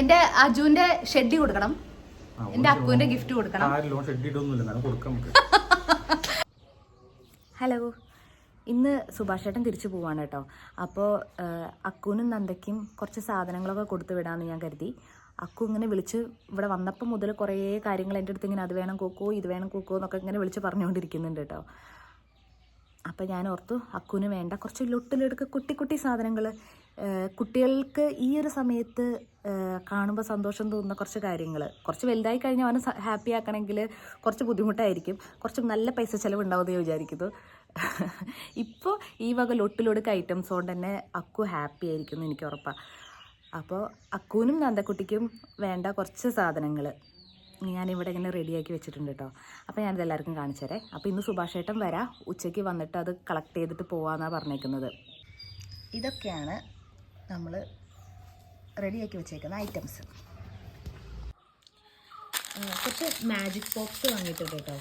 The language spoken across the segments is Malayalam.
എന്റെ അജുവിന്റെ ഷെഡി കൊടുക്കണം. എന്റെ അക്കുവിന്റെ ഗിഫ്റ്റ് കൊടുക്കണം. ഹലോ. ഇന്ന് സുഭാഷ് ചേട്ടൻ തിരിച്ചു പോവാണ് കേട്ടോ. അപ്പോൾ അക്കുവിനും നന്ദയ്ക്കും കുറച്ച് സാധനങ്ങളൊക്കെ കൊടുത്തു വിടാമെന്ന് ഞാൻ കരുതി. അക്കു ഇങ്ങനെ വിളിച്ച് ഇവിടെ വന്നപ്പോൾ മുതൽ കുറേ കാര്യങ്ങൾ എന്റെ അടുത്ത് ഇങ്ങനെ അത് വേണം കൂക്കോ ഇത് വേണം കൂക്കോ എന്നൊക്കെ ഇങ്ങനെ വിളിച്ച് പറഞ്ഞുകൊണ്ടിരിക്കുന്നുണ്ട് കേട്ടോ. അപ്പോൾ ഞാൻ ഓർത്തു അക്കുവിന് വേണ്ട കുറച്ച് ലൊട്ടിലെടുക്ക കുട്ടി കുട്ടി സാധനങ്ങൾ കുട്ടികൾക്ക് ഈ ഒരു സമയത്ത് കാണുമ്പോൾ സന്തോഷം തോന്നുന്ന കുറച്ച് കാര്യങ്ങൾ കുറച്ച് വലുതായി കഴിഞ്ഞാൽ അവനെ ഹാപ്പി ആക്കണമെങ്കിൽ കുറച്ച് ബുദ്ധിമുട്ടായിരിക്കും. കുറച്ച് നല്ല പൈസ ചിലവുണ്ടാവുമെന്ന് വിചാരിക്കുന്നു. ഇപ്പോൾ ഈ വക ലൊട്ടിലൊടുക്ക ഐറ്റംസ് കൊണ്ട് തന്നെ അക്കു ഹാപ്പി ആയിരിക്കും എനിക്ക് ഉറപ്പാണ് അപ്പോൾ അക്കുവിനും നന്ദക്കുട്ടിക്കും വേണ്ട കുറച്ച് സാധനങ്ങൾ ഞാനിവിടെ ഇങ്ങനെ റെഡിയാക്കി വെച്ചിട്ടുണ്ട് കേട്ടോ അപ്പോൾ ഞാനിത് എല്ലാവർക്കും കാണിച്ചു തരാം. അപ്പോൾ ഇന്ന് സുഭാഷേട്ടം വരാം. ഉച്ചയ്ക്ക് വന്നിട്ട് അത് കളക്ട് ചെയ്തിട്ട് പോവാന്നാണ് പറഞ്ഞേക്കുന്നത്. ഇതൊക്കെയാണ് നമ്മൾ റെഡിയാക്കി വെച്ചേക്കുന്ന ഐറ്റംസ്. കുറച്ച് മാജിക് ബോക്സ് വാങ്ങിയിട്ടുണ്ട് കേട്ടോ.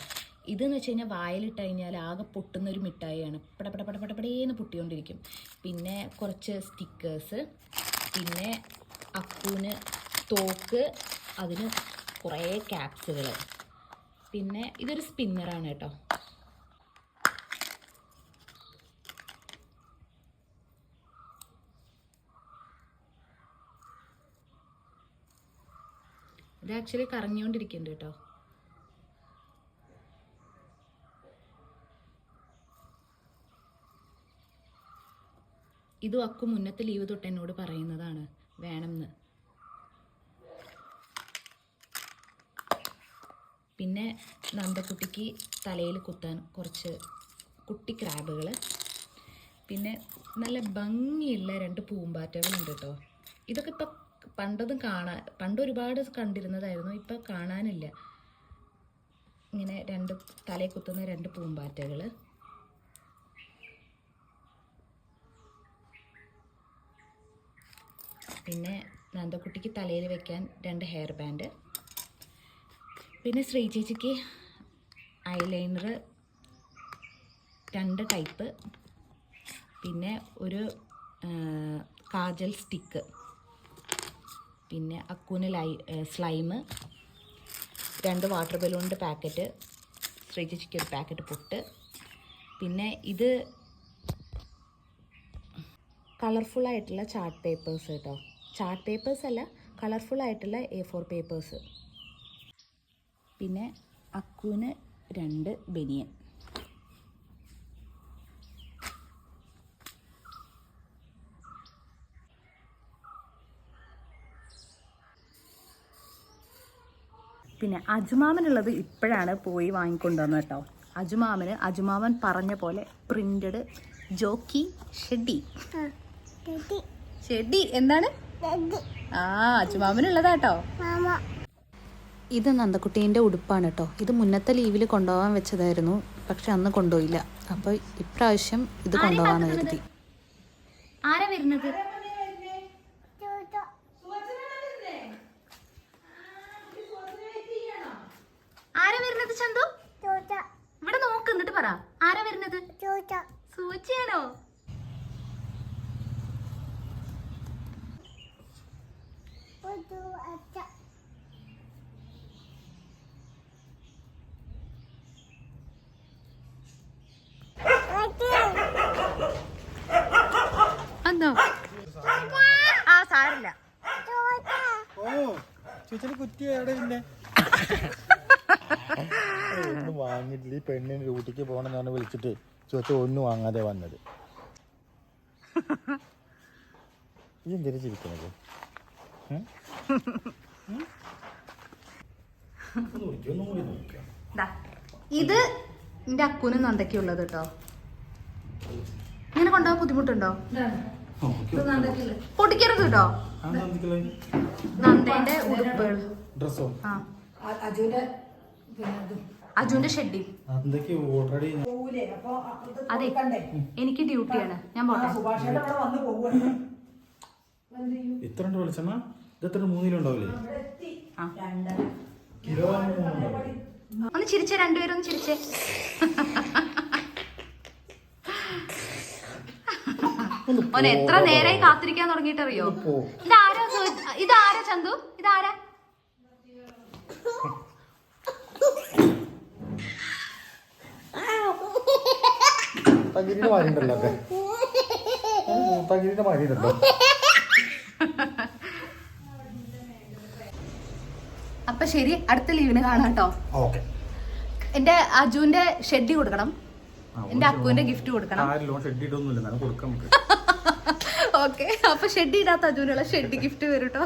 ഇതെന്ന് വെച്ച് കഴിഞ്ഞാൽ വായിലിട്ട് കഴിഞ്ഞാൽ ആകെ പൊട്ടുന്ന ഒരു മിഠായിയാണ്. പട പട പട പടപടേന്ന് പൊട്ടിക്കൊണ്ടിരിക്കും. പിന്നെ കുറച്ച് സ്റ്റിക്കേഴ്സ് പിന്നെ അപ്പൂന് തോക്ക് അതിന് കുറേ ക്യാപ്സുകൾ പിന്നെ ഇതൊരു സ്പിന്നറാണ് കേട്ടോ. ഇത് ആക്ച്വലി കറങ്ങിക്കൊണ്ടിരിക്കുന്നുണ്ട് കേട്ടോ. ഇതും അക്കു മുന്നത്തെ ലീവ് തൊട്ട് എന്നോട് പറയുന്നതാണ്. വേണമെന്ന് പിന്നെ നന്ദക്കുട്ടിക്ക് തലയിൽ കുത്താൻ കുറച്ച് കുട്ടി ക്രാബുകൾ പിന്നെ നല്ല ഭംഗിയുള്ള രണ്ട് പൂമ്പാറ്റകളുണ്ട് കേട്ടോ. ഇതൊക്കെ ഇപ്പം പണ്ടതും കാണാൻ പണ്ട് ഒരുപാട് കണ്ടിരുന്നതായിരുന്നു ഇപ്പൊ കാണാനില്ല. ഇങ്ങനെ രണ്ട് തലയിൽ കുത്തുന്ന രണ്ട് പൂമ്പാറ്റകൾ പിന്നെ നന്ദക്കുട്ടിക്ക് തലയിൽ വെക്കാൻ രണ്ട് ഹെയർ ബാൻഡ് പിന്നെ ശ്രീ ചേച്ചിക്ക് ഐലൈനർ രണ്ട് ടൈപ്പ് പിന്നെ ഒരു കാജൽ സ്റ്റിക്ക് പിന്നെ അക്കൂന് ലൈ സ്ലൈമ് രണ്ട് വാട്ടർ ബലൂണിന്റെ പാക്കറ്റ് ശ്രീ ചേച്ചിക്ക് ഒരു പാക്കറ്റ് പൊട്ട്. പിന്നെ ഇത് കളർഫുൾ ആയിട്ടുള്ള ചാർട്ട് പേപ്പേഴ്സ് കേട്ടോ ചാർട്ട് പേപ്പേഴ്സ് അല്ല കളർഫുൾ ആയിട്ടുള്ള എ ഫോർ പേപ്പേഴ്സ് പിന്നെ അക്കുവിന് രണ്ട് ബനിയൻ. പിന്നെ അജുമാമനുള്ളത് ഇപ്പോഴാണ് പോയി വാങ്ങിക്കൊണ്ടുവന്നത് കേട്ടോ. അജുമാമന് അജുമാമൻ പറഞ്ഞ പോലെ പ്രിന്റഡ് ജോക്കി ഷെഡി. ഷെഡി. എന്താണ്? ആ അജുമാമനുള്ളതാട്ടോ ഇത് നന്ദക്കുട്ടീന്റെ ഉടുപ്പാണ് കേട്ടോ. ഇത് മുന്നത്തെ ലീവിൽ കൊണ്ടുപോകാൻ വെച്ചതായിരുന്നു. പക്ഷെ അന്ന് കൊണ്ടുപോയില്ല. അപ്പോൾ ഇപ്രാവശ്യം ഇത് കൊണ്ടുപോകാൻ കരുതി. ആരാ വരുന്നത് ആരാ വരുന്നത് ചന്തു ഇവിടെ നോക്ക് എന്നിട്ട് പറ. ആരാ വരുന്നത്? സൂചിയാണോ എന്തോ? ആ സാരില്ല ഓ ചേച്ചിന് കുറ്റി എവിടെ പിന്നെ ഒന്നും വാങ്ങിയിട്ടില്ല ഈ പെണ്ണിന് ഡ്യൂട്ടിക്ക് പോകണമെന്ന് പറഞ്ഞ് വിളിച്ചിട്ട് ചോദിച്ച ഒന്നും വാങ്ങാതെ വന്നത്. ഈ എന്തിനാ ചിരിക്കണത് ഇത് എന്റെ അക്കുനും നന്ദക്കുള്ളത് കേട്ടോ. ഇങ്ങനെ കൊണ്ടുപോകാൻ ബുദ്ധിമുട്ടുണ്ടോ? പൊട്ടിക്കരുത് കേട്ടോ? നന്ദേന്റെ ഉടുപ്പുകൾ ഡ്രസ്സോ? ആ. അജുവിന്റെ ഷെഡി. എന്തൊക്കെ ഓൾറെഡി അതെ എനിക്ക് ഡ്യൂട്ടിയാണ് ഞാൻ പോട്ടെ. ഇത്ര വെളിച്ചെണ്ണ? ഒന്ന് ചിരിച്ചേ രണ്ടുപേരും ഒന്ന് ചിരിച്ചേ. ഓനെ എത്ര നേരായി കാത്തിരിക്കാൻ തുടങ്ങിയിട്ടറിയോ? പോ. ഇതാരാ ഇതാരാ ചന്തു? ഇതാരാ? തകിരിന്റെ മാരിണ്ടല്ലോ ഒക്കെ തകിരിന്റെ മാരിണ്ടല്ലോ അപ്പൊ ശരി അടുത്ത ലീവിന് കാണാം കേട്ടോ. എന്റെ അജുവിന്റെ ഷെഡി കൊടുക്കണം. എന്റെ അക്കുവിന്റെ ഗിഫ്റ്റ് കൊടുക്കണം. ഓക്കെ അപ്പൊ ഷെഡ് ഇടാത്ത അജുവിനുള്ള ഷെഡ് ഗിഫ്റ്റ് വരും കേട്ടോ